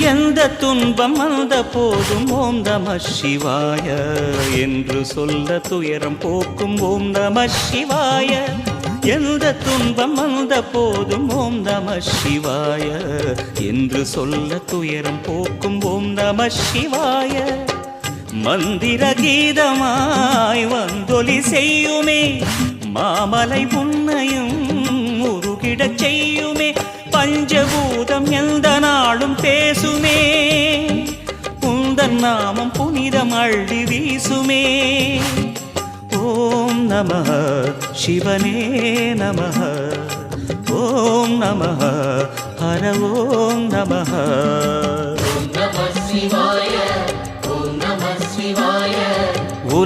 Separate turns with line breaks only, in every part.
எந்த துன்பம் வந்த போதும் ஓம் நம சிவாய என்று சொல்ல துயரம் போக்கும் ஓம் நம சிவாய. எந்த துன்பம் வந்த போதும் ஓம் நம சிவாய என்று சொல்ல துயரம் போக்கும் ஓம் நம சிவாய. மந்திர கீதமாய் வந்தொலி செய்யுமே மாமலை புன்னையும் உருகிடச் செய்யுமே. பஞ்சபூதம் எந்த நாளும் பேசுமே. உந்தன் நாமம் புனிதம் அள்ளி வீசுமே. ஓம் நம சிவனே நம. ஓம் நம ஹர ஓம் நம.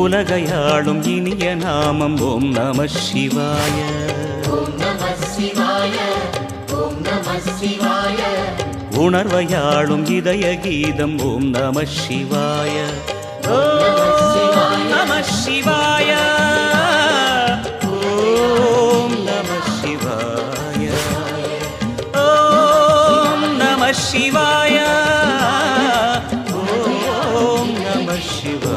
உலகையாளும் இனிய நாமம். ஓம் நம சிவாய. உணர்வையாளும் இதய கீதம். ஓம் நம சிவாய. ஓம் நம சிவாய. ஓம் நம சிவாய. ஓம் நம சிவாய. ஓம் நம சிவாய.